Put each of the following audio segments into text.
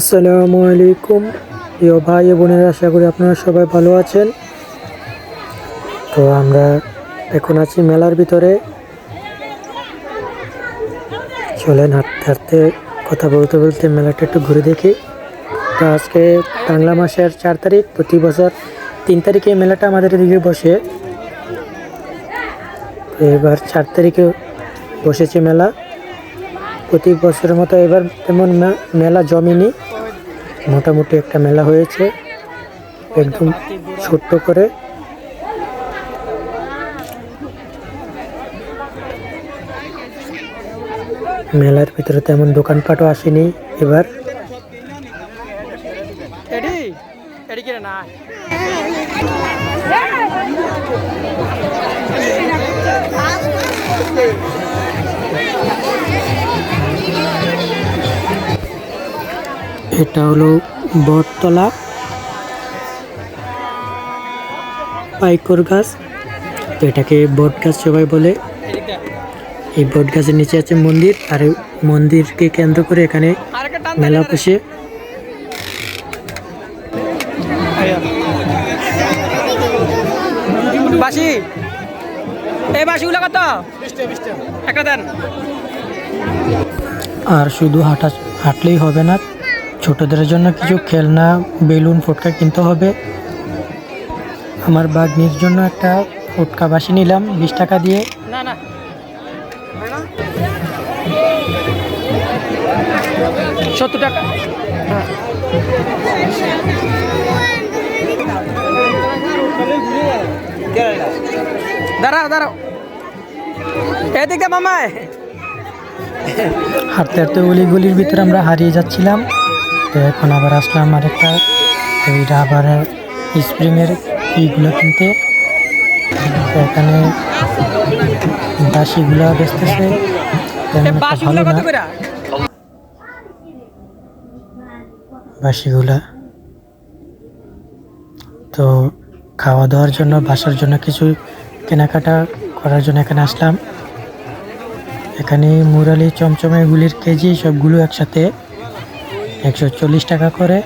আসসালামু আলাইকুম। প্রিয় ভাই বোনেরা, আশা করি আপনারা সবাই ভালো আছেন। তো আমরা এখন আছি মেলার ভিতরে। চলেন হাঁটতে হাঁটতে, কথা বলতে বলতে মেলাটা একটু ঘুরে দেখি। তো আজকে বাংলা মাসের চার তারিখ, প্রতি বছর তিন তারিখে মেলাটা আমাদের এদিকে বসে। এবার চার তারিখে বসেছে মেলা। প্রতি বছরের মতো এবার তেমন মেলা জমেনি। মোটামুটি একটা মেলা হয়েছে একদম ছোট্ট করে। মেলার ভিতরে তেমন দোকানপাটও আসেনি এবার। না? এটা হলো বটতলা। পাইকর গাছ। তো এটাকে বট গাছ সবাই বলে। এই বট গাছের নিচে আছে মন্দির। আর মন্দিরকে কেন্দ্র করে এখানে মেলা বসে। বাসি এই বাসিগুলো কত? একটা দেন। আর শুধু হাঁটা হাঁটলেই হবে না। ছোটদের জন্য কিছু খেলনা বেলুন ফুটকা কিনতে হবে। আমার বাগনির জন্য একটা ফুটকা বাসি নিলাম বিশ টাকা দিয়ে। সত্তর টাকা। দাঁড়াও দাঁড়াও। এদিকে মামায় হাঁটতে হাঁটতে ভিতরে আমরা হারিয়ে যাচ্ছিলাম। তো এখন আবার আসলাম আরেকটা। তো এইটা আবার স্প্রিংয়ের ইগুলো কিনতে। তো এখানে বাসিগুলো বেচতেছে। ভালো না বাসিগুলা। তো খাওয়া দাওয়ার জন্য বাসার জন্য কিছু কেনাকাটা করার জন্য এখানে আসলাম। এখানে মুরালি চমচমে গুলির কেজি সবগুলো একসাথে। একশো চল্লিশ টাকা করে।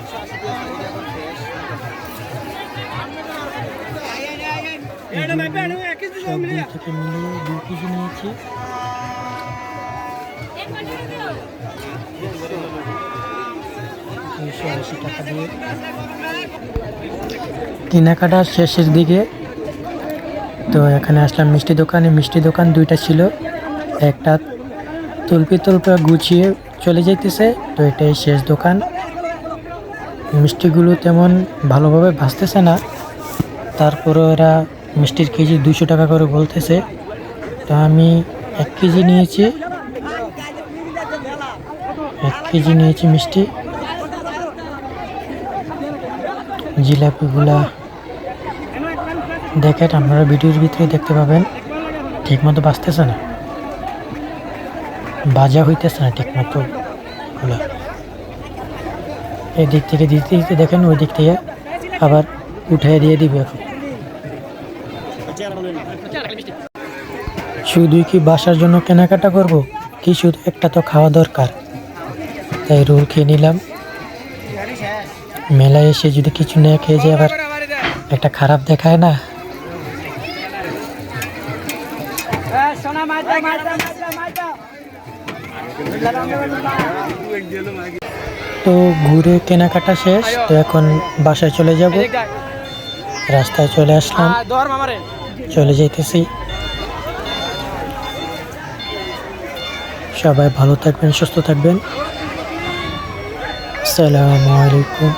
কেনাকাটা শেষের দিকে। তো এখানে আসলাম মিষ্টি দোকানে। মিষ্টি দোকান দুইটা ছিল। একটা তুলপি তুলপা গুছিয়ে চলে যাইতেছে, তো এটাই শেষ দোকান। মিষ্টিগুলো তেমন ভালোভাবে ভাসতেছে না। তারপরে ওরা মিষ্টির কেজি দুশো টাকা করে বলতেছে। তো আমি এক কেজি নিয়েছি। এক কেজি নিয়েছি মিষ্টি। জিলাপিগুলা দেখেন, আপনারা ভিডিওর ভিতরে দেখতে পাবেন। ঠিকমতো বাঁচতেছে না। বাজা হইতেছে না, ঠিকমতো এই দিক থেকে দিতে দিতে দেখেন, ওই দিক থেকে আবার উঠিয়ে দিয়ে দিবে এখন। শুধুই কি বাসার জন্য কেনাকাটা করব? কি শুধু একটা তো খাওয়া দরকার। তাই রোল খেয়ে নিলাম। মেলায় এসে যদি কিছু না খেয়ে যায়, আবার একটা খারাপ দেখায় না? তো ঘুরে কেনাকাটা শেষ তো এখন বাসায় চলে যাব। রাস্তায় চলে আসলাম। চলে যেতেছি সবাই ভালো থাকবেন সুস্থ থাকবেন। আসসালামু আলাইকুম।